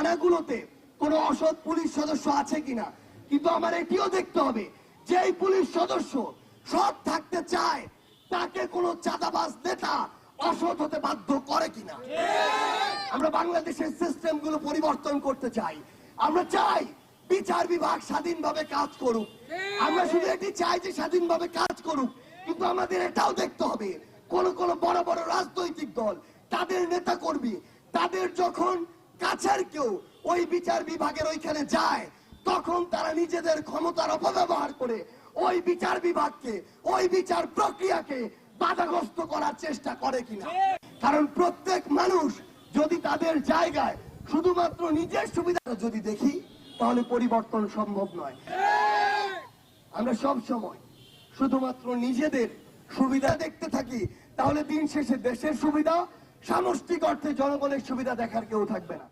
থানাগুলোতে কোনো অসৎ পুলিশ সদস্য আছে কিনা, কিন্তু আমার এটিও দেখতে হবে যে এই পুলিশ সদস্য সৎ থাকতে চায়, তাকে কোনো চাঁদাবাজ নেতা অসৎ হতে বাধ্য করে কিনা। আমরা বাংলাদেশের সিস্টেমগুলো পরিবর্তন করতে চাই। আমরা চাই বিচার বিভাগ স্বাধীনভাবে কাজ করুক। আমরা শুধু এটি চাই যে স্বাধীনভাবে কাজ করুক, কিন্তু আমাদের এটাও দেখতে হবে, কোন কোন বড় বড় রাজনৈতিক দল, তাদের নেতা কর্মী তাদের যখন কাছের কেউ ওই বিচার বিভাগের ওইখানে যায়, তখন তারা নিজেদের ক্ষমতার অপব্যবহার করে ওই বিচার বিভাগকে, ওই বিচার প্রক্রিয়াকে বাধাগ্রস্ত করার চেষ্টা করে কিনা। কারণ প্রত্যেক মানুষ যদি তাদের জায়গায় শুধুমাত্র নিজের সুবিধা যদি দেখি, তাহলে পরিবর্তন সম্ভব নয়। আমরা সব সময় শুধুমাত্র নিজেদের সুবিধা দেখতে থাকি, তাহলে দিন শেষে দেশের সুবিধা সামষ্টিক অর্থে জনগণের সুবিধা দেখার কেউ থাকবে না।